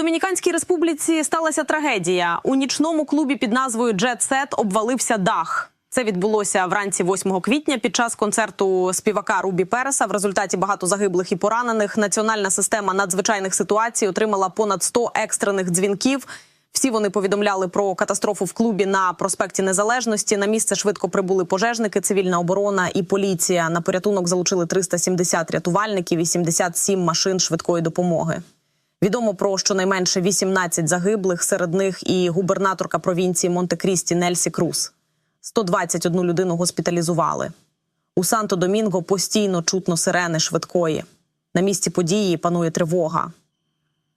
Домініканській республіці сталася трагедія. У нічному клубі під назвою Jet Set обвалився дах. Це відбулося вранці 8 квітня під час концерту співака Рубі Переса. В результаті багато загиблих і поранених. Національна система надзвичайних ситуацій отримала понад 100 екстрених дзвінків. Всі вони повідомляли про катастрофу в клубі на проспекті Незалежності. На місце швидко прибули пожежники, цивільна оборона і поліція. На порятунок залучили 370 рятувальників і 77 машин швидкої допомоги. Відомо про щонайменше 18 загиблих, серед них і губернаторка провінції Монте-Крісті Нельсі Круз. 121 людину госпіталізували. У Санто-Домінго постійно чутно сирени швидкої. На місці події панує тривога.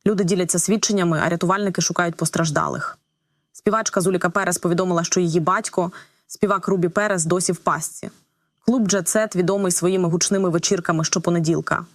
Люди діляться свідченнями, а рятувальники шукають постраждалих. Співачка Зуліка Перес повідомила, що її батько, співак Рубі Перес, досі в пастці. Клуб Джет відомий своїми гучними вечірками щопонеділка.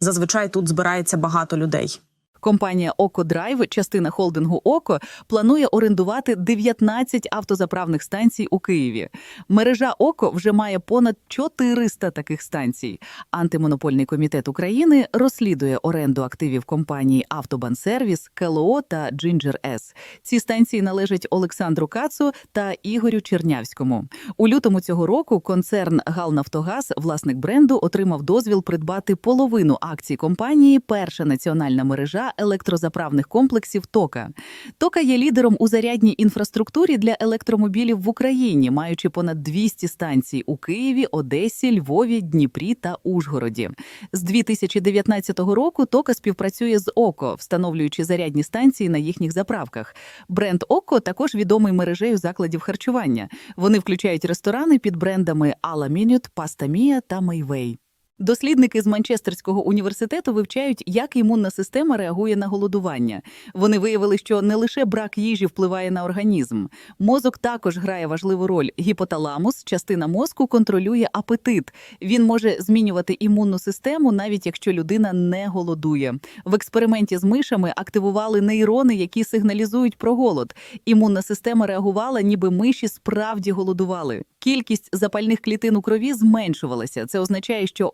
Зазвичай тут збирається багато людей. Компанія Око Драйв, частина холдингу Око, планує орендувати 19 автозаправних станцій у Києві. Мережа Око вже має понад 400 таких станцій. Антимонопольний комітет України розслідує оренду активів компанії Автобансервіс, КЛО та Джинджер С. Ці станції належать Олександру Кацу та Ігорю Чернявському. У лютому цього року концерн Галнафтогаз, власник бренду, отримав дозвіл придбати половину акцій компанії Перша національна мережа електрозаправних комплексів Тока. Тока є лідером у зарядній інфраструктурі для електромобілів в Україні, маючи понад 200 станцій у Києві, Одесі, Львові, Дніпрі та Ужгороді. З 2019 року Тока співпрацює з Око, встановлюючи зарядні станції на їхніх заправках. Бренд Око також відомий мережею закладів харчування. Вони включають ресторани під брендами Ала Мінют, Паста Мія та Мейвей. Дослідники з Манчестерського університету вивчають, як імунна система реагує на голодування. Вони виявили, що не лише брак їжі впливає на організм. Мозок також грає важливу роль. Гіпоталамус, частина мозку, контролює апетит. Він може змінювати імунну систему, навіть якщо людина не голодує. В експерименті з мишами активували нейрони, які сигналізують про голод. Імунна система реагувала, ніби миші справді голодували. Кількість запальних клітин у крові зменшувалася. Це означає, що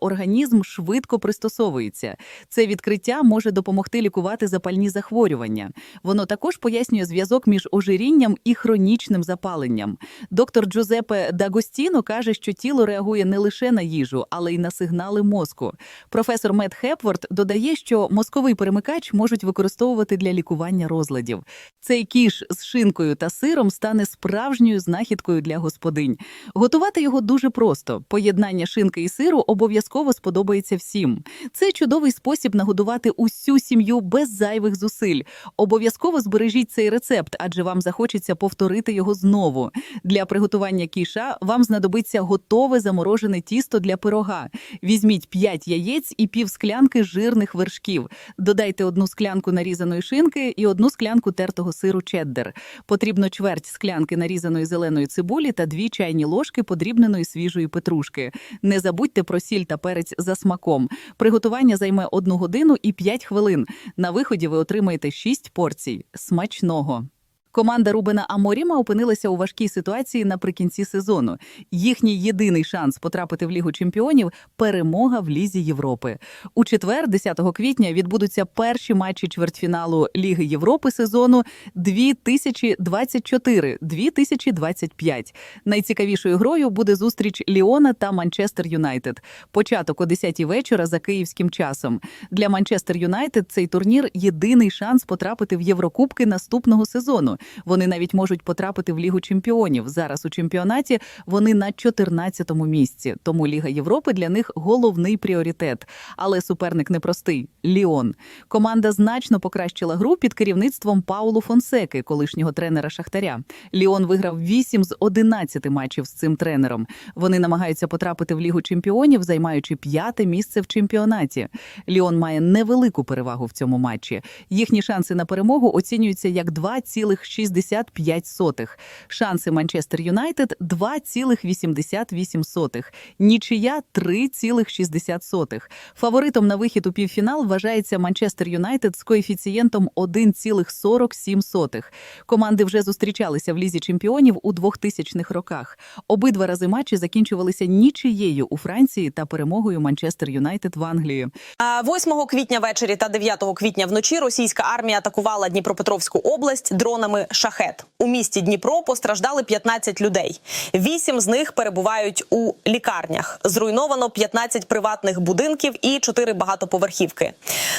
швидко пристосовується. Це відкриття може допомогти лікувати запальні захворювання. Воно також пояснює зв'язок між ожирінням і хронічним запаленням. Доктор Джузепе Дагостіно каже, що тіло реагує не лише на їжу, але й на сигнали мозку. Професор Мет Хепворд додає, що мозковий перемикач можуть використовувати для лікування розладів. Цей кіш з шинкою та сиром стане справжньою знахідкою для господинь. Готувати його дуже просто. Поєднання шинки і сиру обов'язково сподобається всім. Це чудовий спосіб нагодувати усю сім'ю без зайвих зусиль. Обов'язково збережіть цей рецепт, адже вам захочеться повторити його знову. Для приготування кіша вам знадобиться готове заморожене тісто для пирога. Візьміть 5 яєць і пів склянки жирних вершків. Додайте одну склянку нарізаної шинки і одну склянку тертого сиру чеддер. Потрібно чверть склянки нарізаної зеленої цибулі та дві чайні ложки подрібненої свіжої петрушки. Не забудьте про сіль та перець за смаком. Приготування займе 1 годину і 5 хвилин. На виході ви отримаєте 6 порцій. Смачного! Команда Рубена Аморіма опинилася у важкій ситуації наприкінці сезону. Їхній єдиний шанс потрапити в Лігу чемпіонів перемога в Лізі Європи. У четвер, 10 квітня, відбудуться перші матчі чвертьфіналу Ліги Європи сезону 2024-2025. Найцікавішою грою буде зустріч Ліона та Манчестер Юнайтед. Початок о 10 вечора за київським часом. Для Манчестер Юнайтед цей турнір єдиний шанс потрапити в Єврокубки наступного сезону. Вони навіть можуть потрапити в Лігу чемпіонів. Зараз у чемпіонаті вони на 14-му місці. Тому Ліга Європи для них головний пріоритет. Але суперник непростий Ліон. Команда значно покращила гру під керівництвом Паулу Фонсеки, колишнього тренера Шахтаря. Ліон виграв 8 з 11 матчів з цим тренером. Вони намагаються потрапити в Лігу чемпіонів, займаючи п'яте місце в чемпіонаті. Ліон має невелику перевагу в цьому матчі. Їхні шанси на перемогу оцінюються як 2,6 2,65. Шанси Манчестер Юнайтед 2,88. Нічия 3,60. Фаворитом на вихід у півфінал вважається Манчестер Юнайтед з коефіцієнтом 1,47. Команди вже зустрічалися в лізі чемпіонів у 2000-х роках. Обидва рази матчі закінчувалися нічиєю у Франції та перемогою Манчестер Юнайтед в Англії. А 8 квітня ввечері та 9 квітня вночі російська армія атакувала Дніпропетровську область дронами шахет. У місті Дніпро постраждали 15 людей. Вісім з них перебувають у лікарнях. Зруйновано 15 приватних будинків і 4 багатоповерхівки.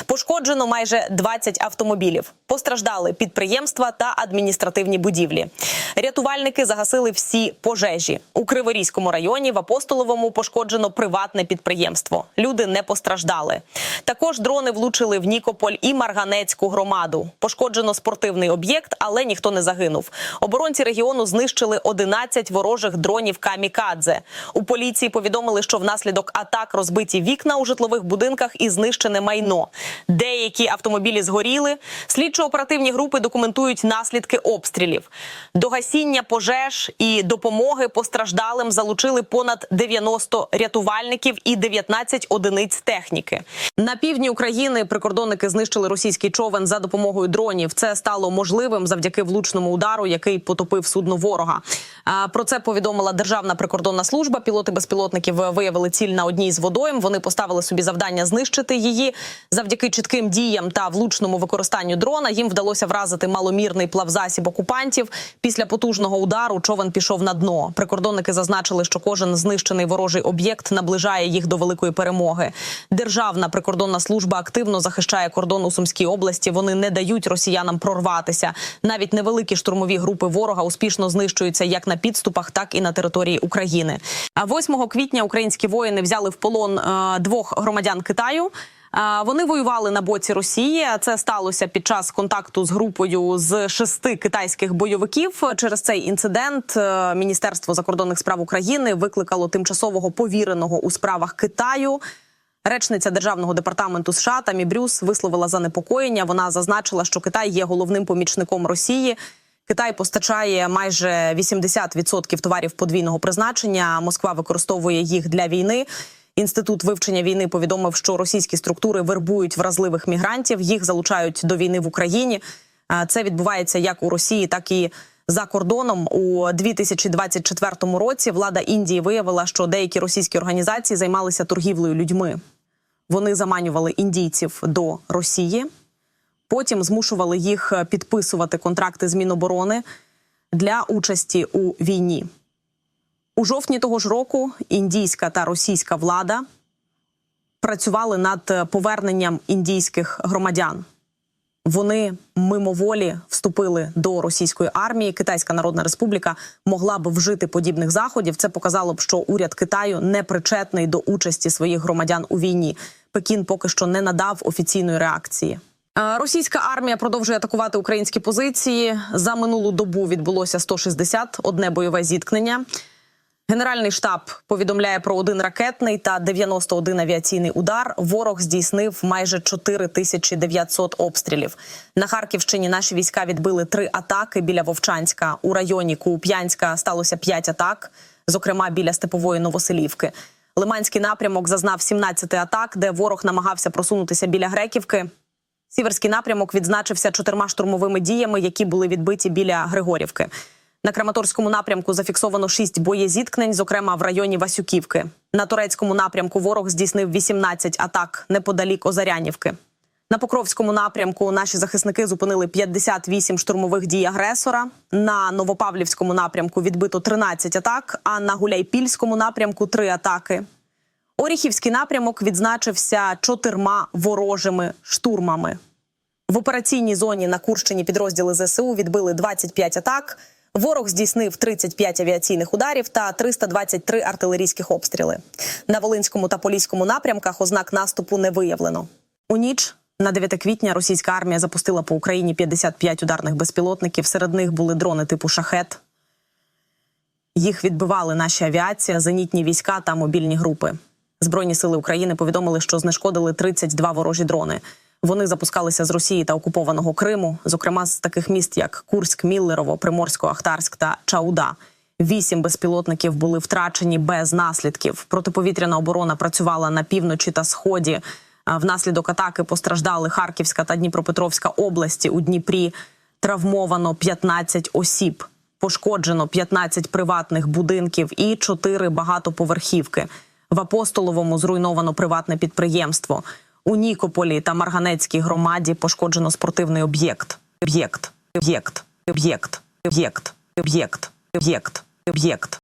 Пошкоджено майже 20 автомобілів. Постраждали підприємства та адміністративні будівлі. Рятувальники загасили всі пожежі у Криворізькому районі. В Апостоловому пошкоджено приватне підприємство. Люди не постраждали. Також дрони влучили в Нікополь і Марганецьку громаду. Пошкоджено спортивний об'єкт, але ніхто не загинув. Оборонці регіону знищили 11 ворожих дронів камікадзе. У поліції повідомили, що внаслідок атак розбиті вікна у житлових будинках і знищене майно. Деякі автомобілі згоріли. Слідчо-оперативні групи документують наслідки обстрілів. До гасіння пожеж і допомоги постраждалим залучили понад 90 рятувальників і 19 одиниць техніки. На півдні України прикордонники знищили російський човен за допомогою дронів. Це стало можливим завдяки влучному удару, який потопив судно ворога. Про це повідомила Державна прикордонна служба. Пілоти безпілотників виявили ціль на одній з водойм. Вони поставили собі завдання знищити її. Завдяки чітким діям та влучному використанню дрона їм вдалося вразити маломірний плавзасіб окупантів. Після потужного удару човен пішов на дно. Прикордонники зазначили, що кожен знищений ворожий об'єкт наближає їх до великої перемоги. Державна прикордонна служба активно захищає кордон у Сумській області. Вони не дають росіянам прорватися. Навіть невеликі штурмові групи ворога успішно знищуються як на підступах, так і на території України. А 8 квітня українські воїни взяли в полон е, двох громадян Китаю. Е, Вони воювали на боці Росії. Це сталося під час контакту з групою з шести китайських бойовиків. Через цей інцидент е, Міністерство закордонних справ України викликало тимчасового повіреного у справах Китаю. Речниця державного департаменту США Тамі Брюс висловила занепокоєння. Вона зазначила, що Китай є головним помічником Росії. Китай постачає майже 80% товарів подвійного призначення. Москва використовує їх для війни. Інститут вивчення війни повідомив, що російські структури вербують вразливих мігрантів. Їх залучають до війни в Україні. Це відбувається як у Росії, так і за кордоном. У 2024 році влада Індії виявила, що деякі російські організації займалися торгівлею людьми. Вони заманювали індійців до Росії, потім змушували їх підписувати контракти з Міноборони для участі у війні. У жовтні того ж року індійська та російська влада працювали над поверненням індійських громадян. Вони мимоволі вступили до російської армії. Китайська Народна Республіка могла б вжити подібних заходів. Це показало б, що уряд Китаю не причетний до участі своїх громадян у війні. Пекін поки що не надав офіційної реакції. Російська армія продовжує атакувати українські позиції. За минулу добу відбулося 161 бойове зіткнення. Генеральний штаб повідомляє про один ракетний та 91 авіаційний удар. Ворог здійснив майже 4900 обстрілів. На Харківщині наші війська відбили три атаки біля Вовчанська. У районі Куп'янська сталося п'ять атак, зокрема біля Степової Новоселівки. Лиманський напрямок зазнав 17 атак, де ворог намагався просунутися біля Греківки. Сіверський напрямок відзначився чотирма штурмовими діями, які були відбиті біля Григорівки. На Краматорському напрямку зафіксовано шість боєзіткнень, зокрема в районі Васюківки. На турецькому напрямку ворог здійснив 18 атак неподалік Озарянівки. На Покровському напрямку наші захисники зупинили 58 штурмових дій агресора. На Новопавлівському напрямку відбито 13 атак, а на Гуляйпільському напрямку 3 атаки. Оріхівський напрямок відзначився чотирма ворожими штурмами. В операційній зоні на Курщині підрозділи ЗСУ відбили 25 атак. Ворог здійснив 35 авіаційних ударів та 323 артилерійських обстріли. На Волинському та Поліському напрямках ознак наступу не виявлено. У ніч на 9 квітня російська армія запустила по Україні 55 ударних безпілотників. Серед них були дрони типу шахет. Їх відбивали наші авіація, зенітні війська та мобільні групи. Збройні сили України повідомили, що знешкодили 32 ворожі дрони. Вони запускалися з Росії та окупованого Криму, зокрема з таких міст, як Курськ, Міллерово, Приморсько, Ахтарськ та Чауда. Вісім безпілотників були втрачені без наслідків. Протиповітряна оборона працювала на півночі та сході. Внаслідок атаки постраждали Харківська та Дніпропетровська області. У Дніпрі травмовано 15 осіб. Пошкоджено 15 приватних будинків і 4 багатоповерхівки. В Апостоловому зруйновано приватне підприємство. У Нікополі та Марганецькій громаді пошкоджено спортивний об'єкт. Об'єкт, об'єкт, об'єкт, об'єкт, об'єкт, об'єкт, об'єкт.